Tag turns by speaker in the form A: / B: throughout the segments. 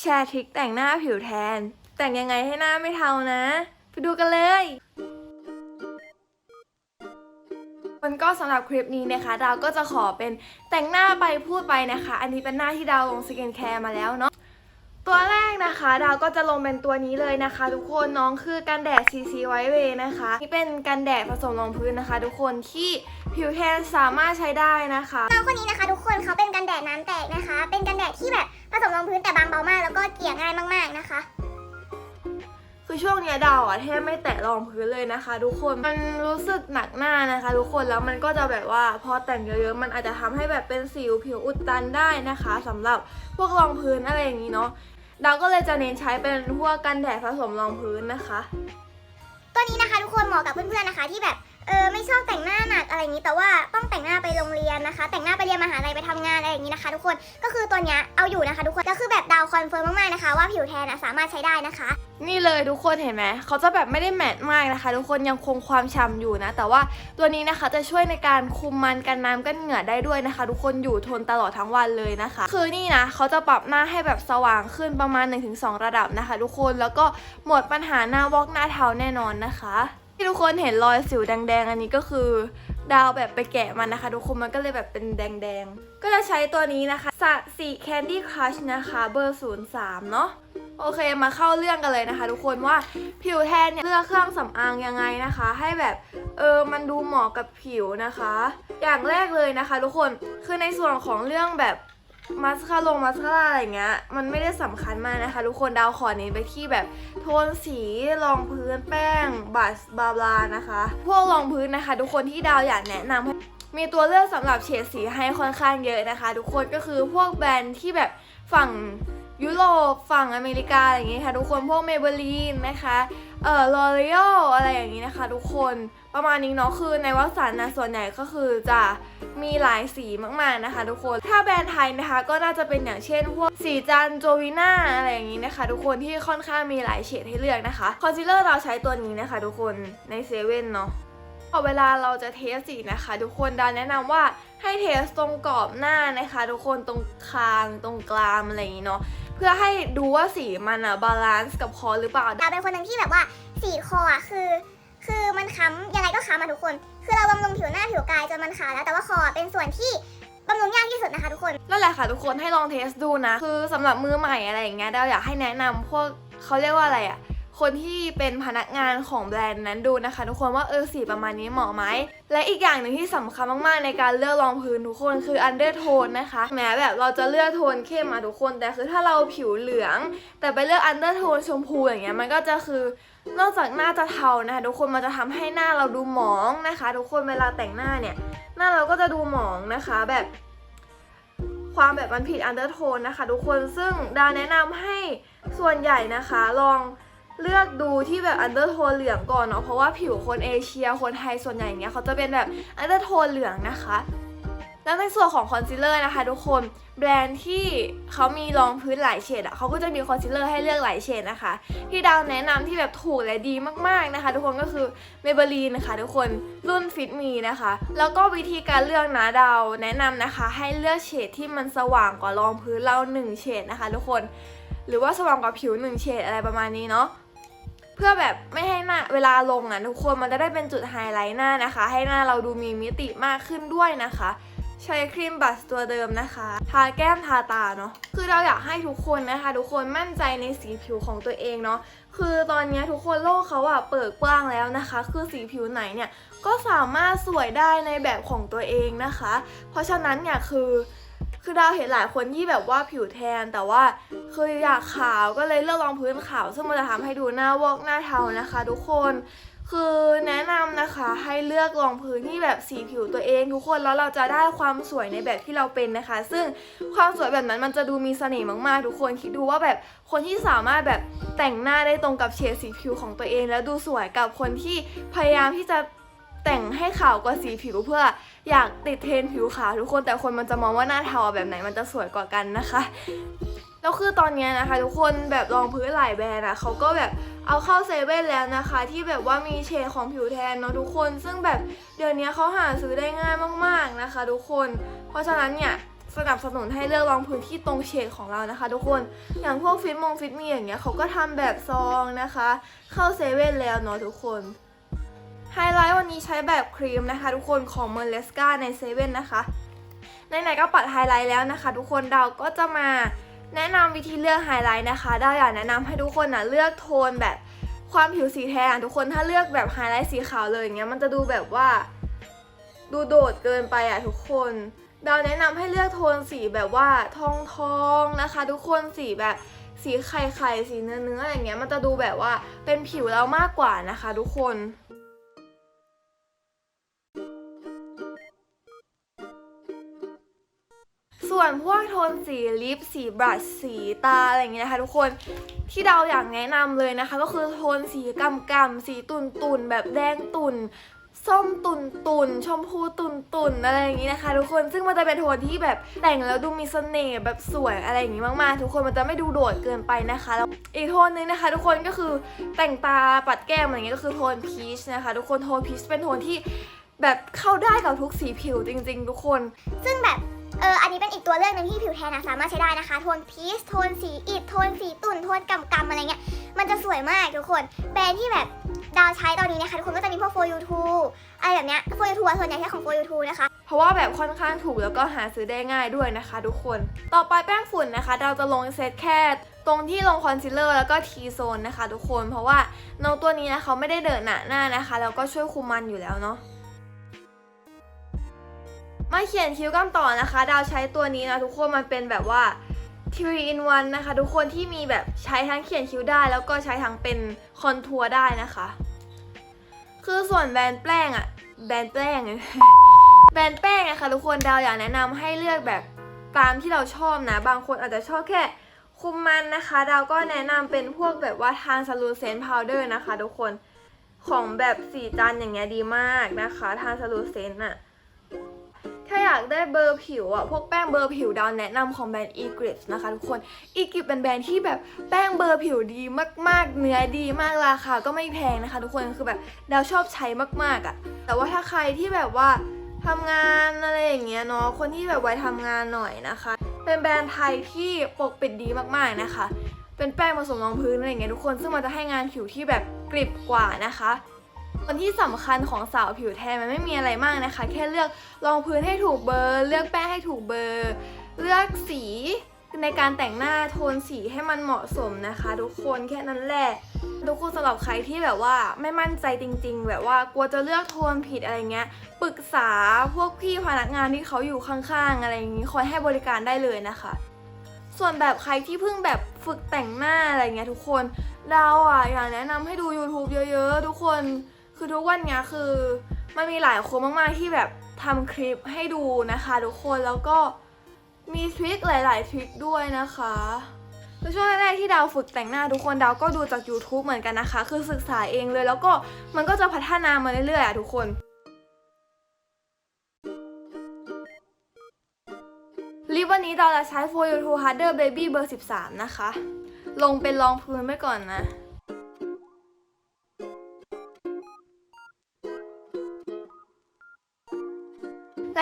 A: แชร์ทริคแต่งหน้าผิวแทน แต่งยังไงให้หน้าไม่เทานะ ไปดูกันเลยมันก็สำหรับคลิปนี้นะคะ ดาวก็จะขอเป็นแต่งหน้าไปพูดไปนะคะ อันนี้เป็นหน้าที่ดาวลงสกินแคร์มาแล้วเนาะตัวแรก นะคะ ดาวก็จะลงเป็นตัวนี้เลยนะคะ ทุกคนน้องคือกันแดด CC White Way นะคะนี่เป็นกันแดดผสมรองพื้นนะคะ ทุกคนที่ผิวแทนสามารถใช้ได้นะคะ
B: น้องคนนี้นะคะ ทุกคนเขาเป็นกันแดดน้ำแตกนะคะ เป็นกันแดดที่แบบผสมรองพื้นแต่บางเบามาก แล้วก็เกลี่ยง่ายมาก ๆนะคะ
A: คือช่วงเนี้ยดาวอะแทบไม่แตะรองพื้นเลยนะคะ ทุกคนมันรู้สึกหนักหน้านะคะ ทุกคนแล้วมันก็จะแบบว่าพอแต่งเยอะๆมันอาจจะทำให้แบบเป็นสิวผิวอุดตันได้นะคะสำหรับพวกรองพื้นอะไรอย่างนี้เนาะ เราก็เลยจะเน้นใช้เป็นพวกกันแดดผสมรองพื้นนะคะ
B: ตัวนี้นะคะทุกคนเหมาะกับเพื่อนๆนะคะ ที่แบบเออไม่ชอบแต่งหน้าหนักอะไรอย่างนี้แต่ว่าต้องแต่งหน้าไปโรงเรียนนะคะ แต่งหน้าไปเรียนมหาลัยไปทำงานอะไรอย่างนี้นะคะ ทุกคนก็คือตัวเนี้ยเอาอยู่นะคะทุกคน คอนเฟิร์มมากๆนะคะ ว่าผิวแทนสามารถใช้ได้นะคะ
A: นี่เลยทุกคนเห็นไหมเขาจะแบบไม่ได้แมตต์มากนะคะ ทุกคนยังคงความฉ่ำอยู่นะ แต่ว่าตัวนี้นะคะจะช่วยในการคุมมันกันน้ำกันเหงื่อได้ด้วยนะคะ ทุกคนอยู่ทนตลอดทั้งวันเลยนะคะ คือนี่นะเขาจะปรับหน้าให้แบบสว่างขึ้นประมาณ 1-2 ระดับนะคะ ทุกคนแล้วก็หมดปัญหาหน้าวอกหน้าเทาแน่นอนนะคะที่ทุกคนเห็นรอยสิวแดงๆ อันนี้ก็คือ ดาวแบบไปแกะมันนะคะ ทุกคนมันก็เลยแบบเป็นแดงๆ ก็จะใช้ตัวนี้นะคะสะสีแคนดี้ครัชนะคะเบอร์ 03 เนาะโอเคมาเข้าเรื่องกันเลยนะคะ ทุกคนว่าผิวแทนเนี่ยเลือกเครื่องสำอางยังไงนะคะ ให้แบบเออมันดูเหมาะกับผิวนะคะ อย่างแรกเลยนะคะ ทุกคนคือในส่วนของเรื่องแบบ มัสคาลงมัสคาร่าอะไรเงี้ย มันไม่ได้สำคัญมากนะคะ ทุกคนดาวขอเน้นไปที่แบบโทนสีรองพื้นแป้งบัสบลาบลานะคะ พวกรองพื้นนะคะ ทุกคนที่ดาวอยากแนะนำให้มีตัวเลือกสำหรับเฉดสีให้ค่อนข้างเยอะนะคะ ทุกคนก็คือพวกแบรนด์ที่แบบฝั่ง ยุโรปฝั่งอเมริกาอะไรอย่างงี้ค่ะทุกคนพวกเมเบลีนนะคะเอ่อลอเรียลอะไรอย่างนี้นะคะทุกคนประมาณนี้เนาะคือในวัสดุนะส่วนใหญ่ก็คือจะมีหลายสีมากๆนะคะ ทุกคนถ้าแบรนด์ไทยนะคะ ก็น่าจะเป็นอย่างเช่นพวกสีจันโจวิน่าอะไรอย่างนี้นะคะ ทุกคนที่ค่อนข้างมีหลายเฉดให้เลือกนะคะคอนซีลเลอร์เราใช้ตัวนี้นะคะ ทุกคนในเซเว่นเนาะพอเวลาเราจะเทสสีนะคะ ทุกคนดาแนะนำว่าให้เทสตรงกรอบหน้านะคะ ทุกคนตรงคางตรงกรามอะไรอย่างนี้เนาะ พื่อให้ดูว่าสีมันอะบาลานซ์กับคอหรือเปล่า
B: ดาวเป็นคนหนึ่งที่แบบว่าสีคออะคือ คือมันค้ำยังไงก็ค้ำอะทุกคน คือเราบำรุงผิวหน้าผิวกายจนมันขาวแล้วแต่ว่าคอเป็นส่วนที่บำรุงยากที่สุดนะคะทุกคน
A: นั่นแหละค่ะทุกคนให้ลองเทสดูนะ คือสำหรับมือใหม่อะไรอย่างเงี้ยดาวอยากให้แนะนำพวกเขาเรียกว่าอะไรอะ คนที่เป็นพนักงานของแบรนด์นั้นดูนะคะ ทุกคนว่าเออสีประมาณนี้เหมาะไหมและอีกอย่างหนึ่งที่สำคัญมากๆ ในการเลือกรองพื้นทุกคนคืออันเดอร์โทนนะคะแม้แบบเราจะเลือกโทนเข้มมาทุกคน แต่คือถ้าเราผิวเหลือง แต่ไปเลือกอันเดอร์โทนชมพูอย่างเงี้ยมันก็จะคือนอกจากหน้าจะเทานะคะทุกคนมันจะทำให้หน้าเราดูหมองนะคะ ทุกคนเวลาแต่งหน้าเนี่ย หน้าเราก็จะดูหมองนะคะแบบความแบบมันผิดอันเดอร์โทนนะคะ ทุกคนซึ่งดาแนะนำให้ส่วนใหญ่นะคะลอง เลือกดูที่แบบอันเดอร์โทนเหลืองก่อนเนาะเพราะว่าผิวคนเอเชียคนไทยส่วนใหญ่เนี่ยเขาจะเป็นแบบอันเดอร์โทนเหลืองนะคะแล้วในส่วนของคอนซีลเลอร์นะคะทุกคนแบรนด์ที่เขามีรองพื้นหลายเฉดอะเขาก็จะมีคอนซีลเลอร์ให้เลือกหลายเฉดนะคะ ที่ดาวแนะนำที่แบบถูกและดีมากๆนะคะ ทุกคนก็คือ Maybelline นะคะทุกคนรุ่น Fit Me นะคะ แล้วก็วิธีการเลือกนะดาวแนะนำนะคะ ให้เลือกเฉดที่มันสว่างกว่ารองพื้นเรา1เฉดนะคะ ทุกคน หรือว่าสว่างกว่าผิว1เฉดอะไรประมาณนี้เนาะ พื่อแบบไม่ให้หน้าเวลาลงอะทุกคนมันจะได้เป็นจุดไฮไลท์หน้านะคะ ให้หน้าเราดูมีมิติมากขึ้นด้วยนะคะ ใช้ครีมบัสตัวเดิมนะคะ ทาแก้มทาตาเนาะคือเราอยากให้ทุกคนนะคะ ทุกคนมั่นใจในสีผิวของตัวเองเนาะคือตอนนี้ทุกคนโลกเขาอะเปิดกว้างแล้วนะคะ คือสีผิวไหนเนี่ยก็สามารถสวยได้ในแบบของตัวเองนะคะ เพราะฉะนั้นเนี่ยคือ คือดาวเห็นหลายคนที่แบบว่าผิวแทนแต่ว่าคืออยากขาวก็เลยเลือกรองพื้นขาว ซึ่งมันจะทำให้ดูหน้าวอกหน้าเทานะคะ ทุกคนคือแนะนำนะคะให้เลือกรองพื้นที่แบบสีผิวตัวเองทุกคนแล้วเราจะได้ความสวยในแบบที่เราเป็นนะคะ ซึ่งความสวยแบบนั้นมันจะดูมีเสน่ห์มากๆ ทุกคนคิดดูว่าแบบคนที่สามารถแบบแต่งหน้าได้ตรงกับเฉดสีผิวของตัวเอง แล้วดูสวยกับคนที่พยายามที่จะ แต่งให้ขาวกว่าสีผิวเพื่ออยากติดเทรนผิวขาวทุกคนแต่คนมันจะมองว่าหน้าเทาแบบไหนมันจะสวยกว่ากันนะคะแล้วคือตอนนี้นะคะ ทุกคนแบบรองพื้นหลายแบรนด์อะเขาก็แบบเอาเข้าเซเว่นแล้วนะคะ ที่แบบว่ามีเฉดของผิวแทนเนาะทุกคน ซึ่งแบบเดี๋ยวนี้เขาหาซื้อได้ง่ายมากๆนะคะ ทุกคน เพราะฉะนั้นเนี่ยสนับสนุนให้เลือกรองพื้นที่ตรงเฉดของเรานะคะ ทุกคนอย่างพวกฟิตมงฟิตมีอย่างเงี้ยเขาก็ทำแบบซองนะคะ เข้าเซเว่นแล้วเนาะทุกคน ไฮไลท์วันนี้ใช้แบบครีมนะคะ ทุกคนของเมอร์เลสกาในเซเว่นนะคะไหนๆก็ปัดไฮไลท์แล้วนะคะ ทุกคนเราก็จะมาแนะนำวิธีเลือกไฮไลท์นะคะดาวอยากแนะนำให้ทุกคนนะเลือกโทนแบบความผิวสีแทนทุกคนถ้าเลือกแบบไฮไลท์สีขาวเลยอย่างเงี้ยมันจะดูแบบว่าดูโดดเกินไปอะทุกคนดาวแนะนำให้เลือกโทนสีแบบว่าทองทองนะคะ ทุกคนสีแบบสีไข่ไข่สีเนื้อเนื้อๆอะไรเงี้ยมันจะดูแบบว่าเป็นผิวเรามากกว่านะคะ ทุกคน ส่วนพวกโทนสีลิปสีบลัชสีตาอะไรอย่างเงี้ยนะคะ ทุกคนที่เราอยากแนะนำเลยนะคะ ก็คือโทนสีกำกำสีตุ่นตุ่นแบบแดงตุ่นส้มตุ่นตุ่นชมพูตุ่นตุ่นอะไรอย่างงี้นะคะ ทุกคนซึ่งมันจะเป็นโทนที่แบบแต่งแล้วดูมีเสน่ห์แบบสวยอะไรอย่างงี้มากๆ ทุกคนมันจะไม่ดูโดดเกินไปนะคะแล้วอีกโทนนึงนะคะ ทุกคนก็คือแต่งตาปัดแก้มอะไรอย่างเงี้ยก็คือโทนพีชนะคะ ทุกคนโทนพีชเป็นโทนที่แบบเข้าได้กับทุกสีผิวจริง ๆ ทุกคน
B: ซึ่งแบบ เอออันนี้เป็นอีกตัวเลือกหนึ่งที่ผิวแทนนะสามารถใช้ได้นะคะ โทนพีชโทนสีอิฐโทนสีตุ่นโทนกำกำๆอะไรเงี้ย มันจะสวยมากทุกคน แบรนด์ที่แบบดาวใช้ตอนนี้นะคะทุกคนก็จะมีพวก for you too อะไรแบบเนี้ย for you too อะส่วนใหญ่ใช้ของ for you too นะคะ
A: เพราะว่าแบบค่อนข้างถูกแล้วก็หาซื้อได้ง่ายด้วยนะคะ ทุกคน ต่อไปแป้งฝุ่นนะคะ เราจะลงเซตแค่ตรงที่ลงคอนซีลเลอร์แล้วก็ทีโซนนะคะ ทุกคน เพราะว่าน้องตัวนี้นะเขาไม่ได้เดินหนาหน้านะคะ แล้วก็ช่วยคุมมันอยู่แล้วเนาะ มาเขียนคิ้วกันต่อนะคะ ดาวใช้ตัวนี้นะทุกคนมันเป็นแบบว่า3 in 1นะคะ ทุกคนที่มีแบบใช้ทั้งเขียนคิ้วได้ แล้วก็ใช้ทั้งเป็นคอนทัวร์ได้นะคะ คือส่วนแบรนด์แป้งอะแบรนด์แป้งแบรนด์แป้งนะคะทุกคนดาวอยากแนะนำให้เลือกแบบตามที่เราชอบนะ บางคนอาจจะชอบแค่คุมมันนะคะ ดาวก็แนะนำเป็นพวกแบบว่าทานซาลูเซนพาวเดอร์นะคะ ทุกคนของแบบสีจันอย่างเงี้ยดีมากนะคะทานซาลูเซนอะ ถ้าอยากได้เบอร์ผิวอะพวกแป้งเบอร์ผิวดาวแนะนำของแบรนด์ e g r i p นะคะทุกคน e g r i p เป็นแบรนด์ที่แบบแป้งเบอร์ผิวดีมาก ๆ เนื้อดีมากราคาก็ไม่แพงนะคะ ทุกคนคือแบบดาวชอบใช้มากๆอะแต่ว่าถ้าใครที่แบบว่าทำงานอะไรอย่างเงี้ยเนาะคนที่แบบไว้ทำงานหน่อยนะคะ เป็นแบรนด์ไทยที่ปกปิดดีมากๆนะคะ เป็นแป้งผสมรองพื้นอะไรอย่างเงี้ยทุกคนซึ่งมันจะให้งานผิวที่แบบกริบกว่านะคะ คนที่สำคัญของสาวผิวแทนมันไม่มีอะไรมากนะคะ แค่เลือกรองพื้นให้ถูกเบอร์ เลือกแป้งให้ถูกเบอร์ เลือกสีในการแต่งหน้าโทนสีให้มันเหมาะสมนะคะ ทุกคนแค่นั้นแหละ ทุกคนสำหรับใครที่แบบว่าไม่มั่นใจจริง ๆ แบบว่ากลัวจะเลือกโทนผิดอะไรเงี้ยปรึกษาพวกพี่พนักงานที่เขาอยู่ข้างๆ อะไรอย่างงี้คอยให้บริการได้เลยนะคะ ส่วนแบบใครที่เพิ่งแบบฝึกแต่งหน้าอะไรเงี้ยทุกคนเราอะอยากแนะนำให้ดู YouTube เยอะ ๆ ทุกคน คือทุกวันเนี้ยคือมันมีหลายคนมากๆที่แบบทำคลิปให้ดูนะคะทุกคนแล้วก็มีทริคหลาย ๆ ทริคด้วยนะคะช่วงแรกๆที่ดาวฝึกแต่งหน้าทุกคนดาวก็ดูจาก YouTube เหมือนกันนะคะ คือศึกษาเองเลย แล้วก็มันก็จะพัฒนามาเรื่อยๆอะทุกคน ลิปวันนี้เราจะใช้ For You to Harder Baby เบอร์ 13 นะคะ ลงเป็นรองพื้นไปก่อนนะ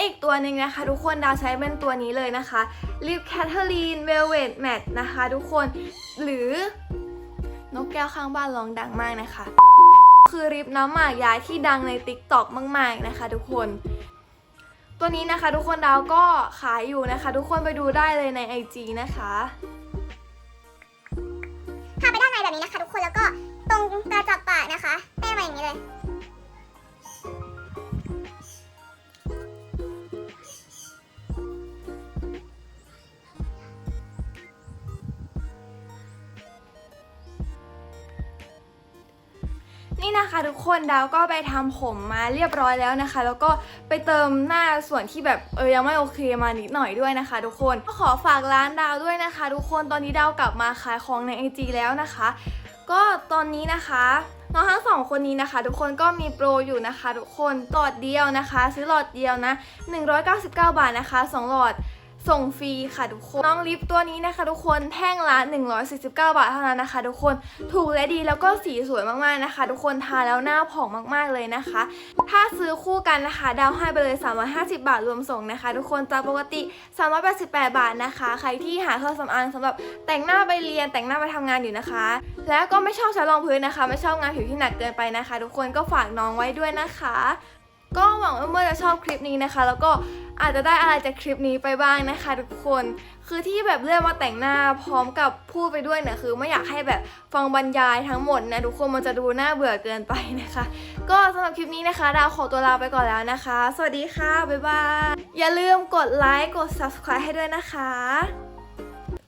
A: อีกตัวหนึ่งนะคะ ทุกคนดาวใช้เป็นตัวนี้เลยนะคะลิปแคทเธอรีนเวลเวตแมทนะคะทุกคนหรือนกแก้วข้างบ้านร้องดังมากนะคะ คือริปน้ำหมากยายที่ดังใน TikTok มาก ๆนะคะ ทุกคนตัวนี้นะคะ ทุกคนดาวก็ขายอยู่นะคะ ทุกคนไปดูได้เลยใน IG นะคะ
B: ทาไปด้านในแบบนี้นะคะ ทุกคนแล้วก็ตรงกระจับปากนะคะแป้งมาอย่างนี้เลย
A: นี่ะคะทุกคนดาวก็ไปทำผมมาเรียบร้อยแล้วนะคะ แล้วก็ไปเติมหน้าส่วนที่แบบเออยังไม่โอเคมานิดหน่อยด้วยนะคะ ทุกคนก็ขอฝากร้านดาวด้วยนะคะ ทุกคนตอนนี้ดาวกลับมาขายของใน IG แล้วนะคะ ก็ตอนนี้นะคะน้องทั้งสองคนนี้นะคะ ทุกคนก็มีโปรอยู่นะคะ ทุกคนหลอดเดียวนะคะ ซื้อหลอดเดียวนะ 199 บาทนะคะ2หลอด ส่งฟรีค่ะทุกคน น้องลิปตัวนี้นะคะทุกคนแท่งละ 149 บาทเท่านั้นนะคะ ทุกคนถูกและดีแล้วก็สีสวยมากๆนะคะ ทุกคนทาแล้วหน้าผ่องมากๆเลยนะคะ ถ้าซื้อคู่กันนะคะ ดาวให้ไปเลย 350 บาทรวมส่งนะคะ ทุกคนจากปกติ 388 บาทนะคะ ใครที่หาเครื่องสำอางสำหรับแต่งหน้าไปเรียนแต่งหน้าไปทำงานอยู่นะคะ แล้วก็ไม่ชอบใช้รองพื้นนะคะ ไม่ชอบงานผิวที่หนักเกินไปนะคะ ทุกคนก็ฝากน้องไว้ด้วยนะคะ ก็หวังว่าเมื่อจะชอบคลิปนี้นะคะ แล้วก็ อาจจะได้อะไรจากคลิปนี้ไปบ้างนะคะทุกคน คือที่แบบเลือกมาแต่งหน้าพร้อมกับพูดไปด้วยเนี่ยคือไม่อยากให้แบบฟังบรรยายทั้งหมดนะทุกคนมันจะดูน่าเบื่อเกินไปนะคะ ก็สำหรับคลิปนี้นะคะ ดาวขอตัวลาไปก่อนแล้วนะคะ สวัสดีค่ะบ๊ายบายอย่าลืมกดไลค์กด subscribe ให้ด้วยนะคะ